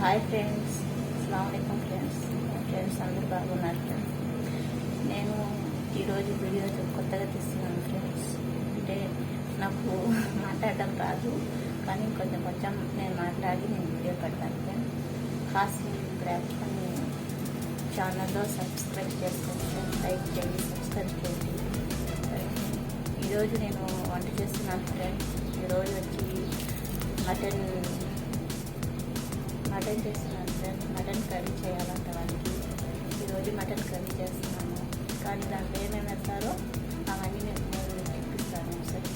Hi friends అస్సలం friends friends అందరూ బాగున్నారు. ఫ్రెండ్స్ నేను ఈరోజు వీడియో కొత్తగా తీస్తున్నాను ఫ్రెండ్స్ అంటే నాకు మాట్లాడడం రాదు కానీ కొంచెం కొంచెం నేను మాట్లాడి నేను వీడియో పెడతాను ఫ్రెండ్స్ కాసి బ్రాక్ అని ఛానల్లో సబ్స్క్రైబ్ చేసుకోండి ఫ్రెండ్స్ లైక్ చేయండి సబ్స్క్రైబ్ చేయండి. ఈరోజు నేను వంట చేస్తున్నాను ఫ్రెండ్స్ ఈరోజు వచ్చి మటన్ మటన్ చేస్తున్నాను సార్. మటన్ కర్రీ చేయాలంట వాళ్ళకి. ఈరోజు మటన్ కర్రీ చేస్తున్నాను. కానీ దాంట్లో ఏమేమి వేస్తారో అవన్నీ నేను నేను చూపిస్తాను సరే.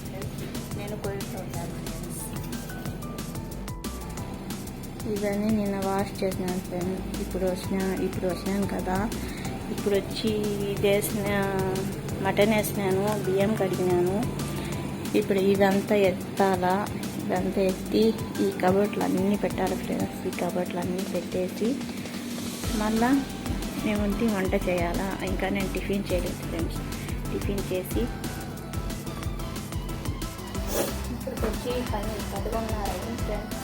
నేను కోరుతూ ఉంటాను ఇవన్నీ నిన్న వాష్ చేసినాను ఫ్రెండ్స్ ఇప్పుడు వచ్చిన ఇప్పుడు వచ్చినాను కదా. ఇప్పుడు వచ్చి ఇది వేసిన మటన్ వేసినాను బియ్యం కడిగినాను. ఇప్పుడు ఇదంతా ఎత్తాలా? ఇదంతా వేసి ఈ కబోర్డ్లు అన్నీ పెట్టాలి ఫ్రెండ్స్ ఈ కబోర్డ్లు అన్నీ పెట్టేసి మళ్ళా మేము ఉంటే వంట చేయాలా? ఇంకా నేను టిఫిన్ చేయలేదు ఫ్రెండ్స్ టిఫిన్ చేసి ఇప్పుడు వచ్చి పని పదకొండున్నర అయింది ఫ్రెండ్స్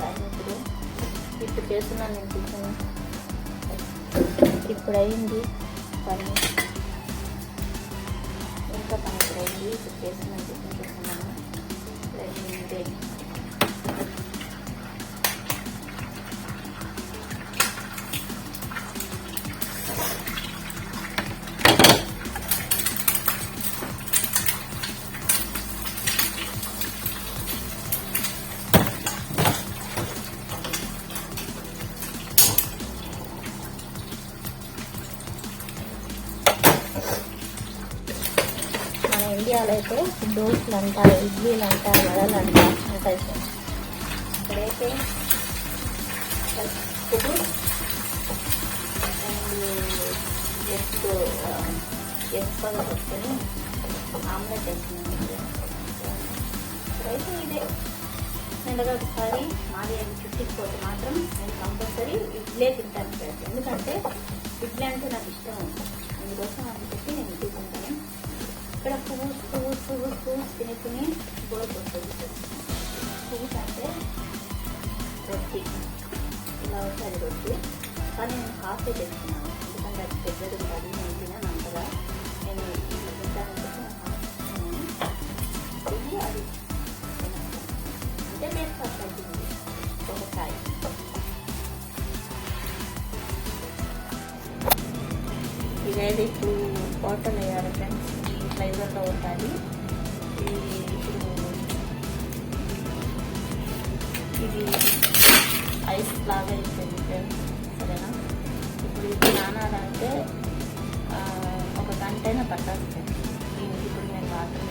టైం ఇప్పుడు ఇప్పుడు చేస్తున్నాను నేను టిఫిన్. ఇప్పుడు అయింది పని. ఇంకా పని ఇప్పుడు అయింది ఇప్పుడు చేస్తున్నాను టిఫిన్ చేస్తున్నాను. రెడీ ఇండియాలో అయితే దోశలు అంటారు ఇడ్లీలు అంటారు వడలు అంటారు ఉంటాయి సార్ ఇక్కడైతే ఇప్పుడు ఎగ్ ఎగ్ ఆమ్లెట్ వేసినాను ఇప్పుడైతే ఇదే నేను ఒకసారి మాది చుట్టిపోతే మాత్రం నేను కంపల్సరీ ఇడ్లే తింటాను ఫ్రెండ్స్ ఎందుకంటే ఇడ్లీ అంటే నాకు ఇష్టం. అందుకోసం అని చెప్పి నేను ఇడ్లీ తింటాను. ఇక్కడ పువ్వు పువ్వు పువ్వు పువ్వు తిని తిని బోర్ వస్తుంది పువ్వు అంటే రొట్టి ఇలా ఉంటుంది రొట్టి కానీ నేను కాఫీ తెచ్చుకున్నాను ఎందుకంటే అది పెద్దది ఉంటుంది నేను తినాను అంతగా నేను ఇది తింటానని చెప్పి నేను కాఫీ తెచ్చుకున్నాను ఇది అది అంటే బ్రేక్ఫాస్ట్ అవుతుంది ఒక చాయ్ ఇదైతే ఇప్పుడు బాటిల్ వేయాలి ఫ్రెండ్స్ ఈ ఫ్లైవర్లో ఉండాలి. ఇది ఇప్పుడు ఇది ఐస్ లాగా అయిపోయింది ఫ్రెండ్స్ సరేనా? ఇప్పుడు ఇది నానాలంటే ఒక గంటైనా పట్టాలి ఫ్రెండ్స్ దీనికి ఇప్పుడు నేను వాటర్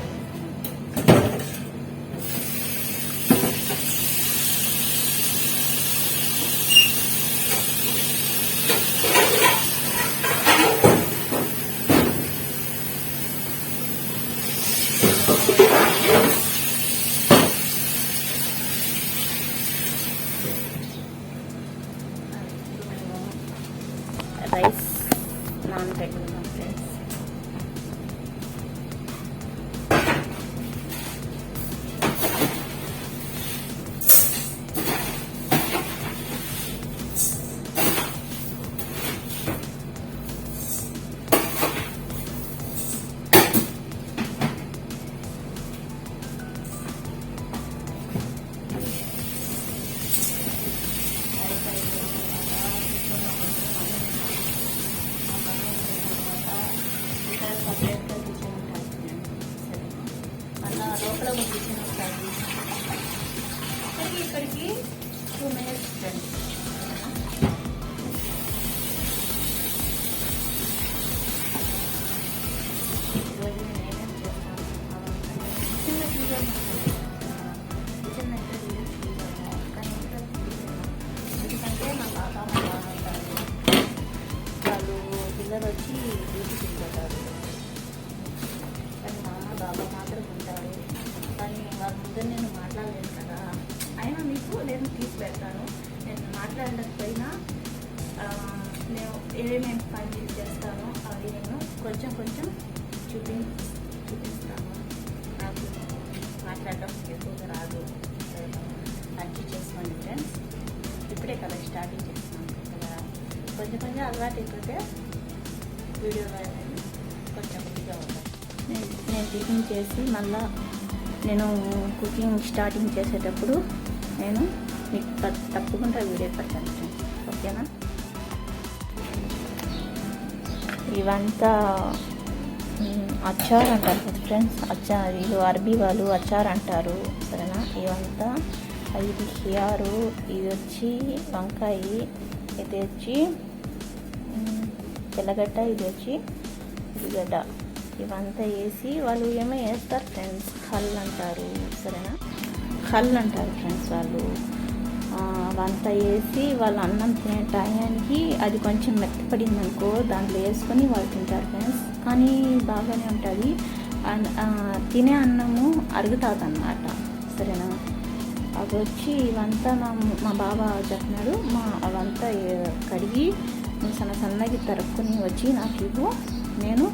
చూసి వెళ్ళిపోతారు కానీ మా బాబా మాత్రం ఉంటారు కానీ వాళ్ళ ముందర నేను మాట్లాడలేను కదా. అయినా మీకు నేను తీసి పెడతాను. నేను మాట్లాడలేకపోయినా నేను ఏమేమి పని చేస్తానో అవి నేను కొంచెం కొంచెం చూపి చూపిస్తాను. నాకు మాట్లాడటం ఎక్కువగా రాదు. అడ్జస్ట్ చేసుకోండి ఫ్రెండ్స్. ఇప్పుడే కదా స్టార్టింగ్ చేస్తున్నాను కదా. కొంచెం కొంచెం అలవాటు అయిపోతే నేను నేను టిఫిన్ చేసి మళ్ళా నేను కుకింగ్ స్టార్టింగ్ చేసేటప్పుడు నేను మీకు తప్పకుండా వీడియో పెడతాను ఓకేనా? ఇవంతా అచ్చారు అంటారు కదా ఫ్రెండ్స్ అచార్ వీళ్ళు అరబీ వాళ్ళు అచ్చారు అంటారు సరేనా? ఇవంతా ఇది హియారు ఇది వచ్చి వంకాయ ఇది వచ్చి తెల్లగడ్డ ఇది వచ్చి ఉల్లిగడ్డ. ఇవంతా వేసి వాళ్ళు ఏమో వేస్తారు ఫ్రెండ్స్ కళ్ళు అంటారు సరేనా? కళ్ళు అంటారు ఫ్రెండ్స్ వాళ్ళు. అవంతా వేసి వాళ్ళు అన్నం తినే టయానికి అది కొంచెం మెత్తపడింది అనుకో దాంట్లో వేసుకొని వాళ్ళు తింటారు ఫ్రెండ్స్. కానీ బాగానే ఉంటుంది. అన్- తినే అన్నము అరుగుతుంది అన్నమాట సరేనా? అవి వచ్చి ఇవంతా మా మా బాబా చెప్పినాడు. మా అవంతా కడిగి సన్న సన్నగి తరుక్కుని వచ్చి నాకు ఇవ్వు. నేను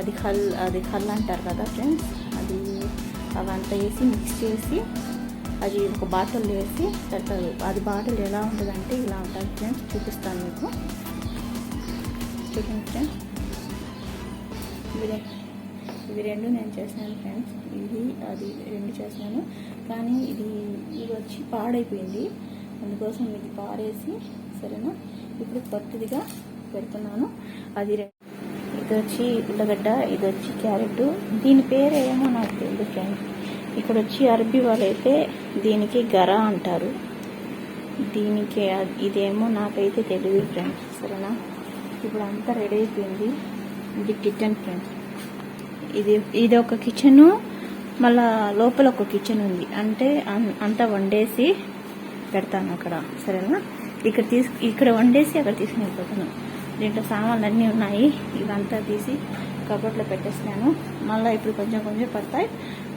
అది హల్ అది హల్ అంటారు కదా ఫ్రెండ్స్ అది అవంతా వేసి మిక్స్ చేసి అది ఒక బాటిల్ వేసి పెడతారు. అది బాటిల్ ఎలా ఉంటుందంటే ఇలా ఉంటుంది ఫ్రెండ్స్ చూపిస్తాను మీకు. చూడండి ఫ్రెండ్స్. ఇవి ఇవి రెండు నేను చేసినాను ఫ్రెండ్స్. ఇది అది రెండు చేసినాను. కానీ ఇది ఇది వచ్చి పాడైపోయింది. అందుకోసం ఇది పారేసి సరేనా? ఇప్పుడు కొత్తదిగా పెడుతున్నాను. అది ఇది వచ్చి ఉల్లగడ్డ ఇది వచ్చి క్యారెట్. దీని పేరు ఏమో నాకు తెలియదు ఫ్రెండ్స్. ఇక్కడ వచ్చి అరబీ వాళ్ళైతే దీనికి గరా అంటారు. దీనికి ఇదేమో నాకైతే తెలియదు ఫ్రెండ్స్ సరేనా? ఇప్పుడు అంతా రెడీ అయిపోయింది. ఇది కిచెన్ ఫ్రెండ్స్. ఇది ఇది ఒక కిచెను మళ్ళా లోపల ఒక కిచెన్ ఉంది. అంటే అంతా వండేసి పెడతాను అక్కడ సరేనా? ఇక్కడ తీసు ఇక్కడ వండేసి అక్కడ తీసుకుని వెళ్ళిపోతున్నాను దీంట్లో సామాన్లు అన్నీ ఉన్నాయి. ఇవంతా తీసి కబోర్డ్లో పెట్టేసినాను మళ్ళీ ఇప్పుడు కొంచెం కొంచెం పడతాయి.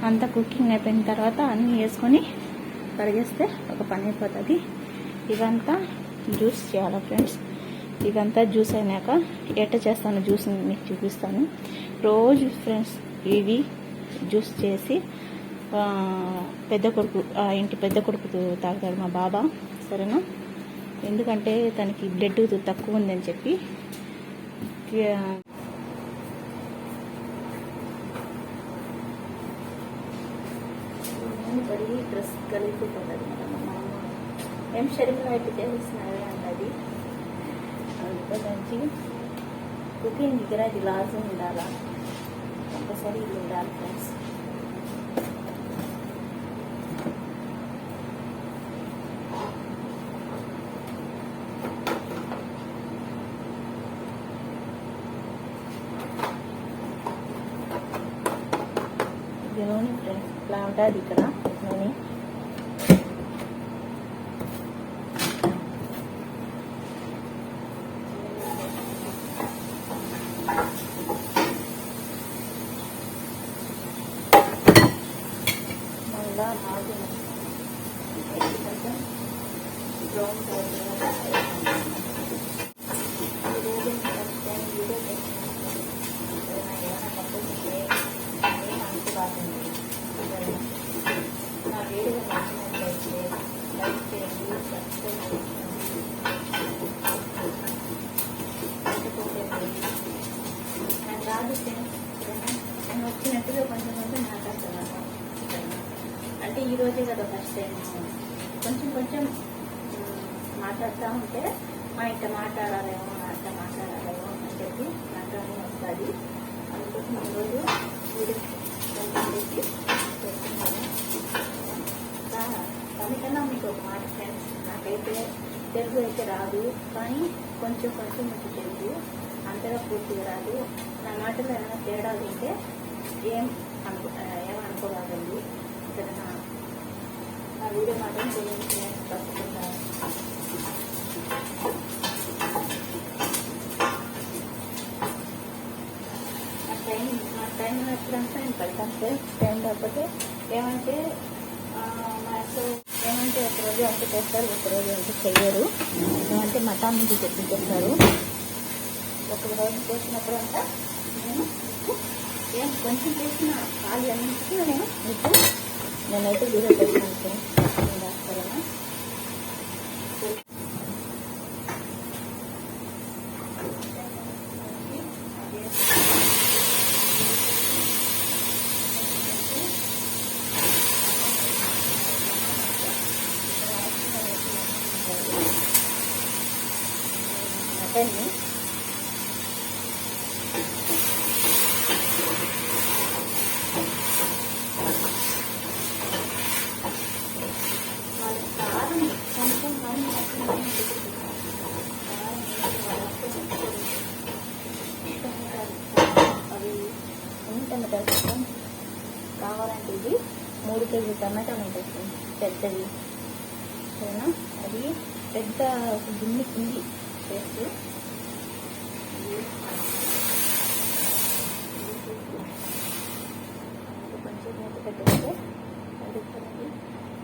అంతా కుకింగ్ అయిపోయిన తర్వాత అన్నీ వేసుకొని కడిగేస్తే ఒక పని అయిపోతుంది. ఇవంతా జ్యూస్ చేయాలి ఫ్రెండ్స్ ఇదంతా జ్యూస్ అయినాక ఎట్ట చేస్తాను జ్యూస్ మీకు చూపిస్తాను. రోజు ఫ్రెండ్స్ ఇవి జ్యూస్ చేసి పెద్ద కొడుకు ఆ ఇంటి పెద్ద కొడుకు తాగుతాడు మా బాబా. సరేనా? ఎందుకంటే తనకి బ్లడ్ తక్కువ ఉందని చెప్పి కడిగి డ్రెస్ కలిగిపోతుంది ఏం షరీఫ్ అయితే చేసినావే అన్నది అందుకని కుకింగ్ దగ్గర ఇది లాజు ఉండాలా కంపల్సరీ ఇది ఉండాలి ఫ్రెండ్స్. ఇది ఫ్రెండ్స్ ఇట్లా ఉంటుంది ఇక్కడ నూనె. మళ్ళా బ్రౌన్ కలర్ వీడియో నచ్చినట్లయితే లైక్ చేయండి సబ్స్క్రైబ్ చేయండి నాకు రాదు ఫ్రెండ్స్ వచ్చినట్టుగా కొంచెం కొంచెం అంటే ఈ రోజే కదా ఫస్ట్ టైం కొంచెం కొంచెం మాట్లాడుతూ ఉంటే మా ఇట్లా మాట్లాడాలేమో అట్లా మాట్లాడాలేమో అని చెప్పి నాకు వస్తుంది. అందుకోసం ఈరోజు వీడియో మీకు ఒక మాట ఫ్రెండ్స్ నాకైతే తెలుగు అయితే రాదు కానీ కొంచెం కొంచెం మీకు తెలుగు అంతగా పూర్తిగా రాదు. నా మాటలో ఏమైనా తేడాలు ఉంటే ఏం అనుకో ఏమనుకోవాలండి ఇక్కడ నా వీడియో మాత్రం చూడండి తప్పకుండా. నా టైం నా టైం ఎప్పుడంటే నేను పెడతాను సార్ టైం లేకపోతే ఏమంటే మా అసలు ఏమంటే ఒకరోజు అంటే చేస్తారు ఒకరోజు అంటే చెయ్యరు. ఏమంటే మఠం నుంచి తెప్పించేస్తారు. ఒక రోజు చేసినప్పుడు అంతా నేను కొంచెం చేసిన ఖాళీ అన్నింటినీ నేను మీకు నేనైతే వీడియో ఇది మూడు కేజీ టమాటాలు ఉంటాయి ఫ్రెండ్స్, పెద్దవి సరేనా? అది పెద్ద ఒక గిన్నె కింది పేస్ట్. కొంచెం మూత పెట్టుకుంటే ఉడుకుతుంది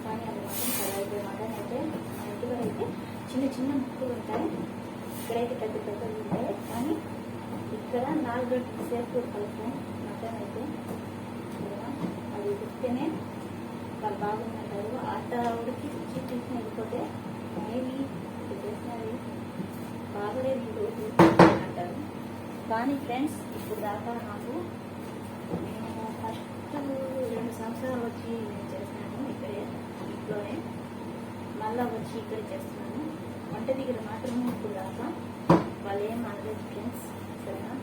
కానీ అది మాత్రం కడాయి మటన్ అయితే మా ఇంటిలో అయితే చిన్న చిన్న ముక్కలు ఉంటాయి. ఇక్కడైతే పెద్ద పెద్దలు ఉంటాయి. కానీ ఇక్కడ నాలుగు గంటల సేపు కలుపుతాం. మటన్ అయితే అది చెప్తేనే వాళ్ళు బాగుందంటారు. అట్ట ఉడికి తీసుకుని వెళ్ళిపోతే మేబీ చేసినది బాగలేదు ఈ రోజు అంటారు. కానీ ఫ్రెండ్స్ ఇప్పుడు దాకా నాకు నేను ఫస్ట్ రెండు సంవత్సరాలు వచ్చి నేను చేస్తాను ఇక్కడే ఇంట్లోనే. మళ్ళా వచ్చి ఇక్కడ చేస్తున్నాను. వంట దగ్గర మాత్రమే ఇప్పుడు దాకా. వాళ్ళు ఏం అనలేదు ఫ్రెండ్స్. సరేనా?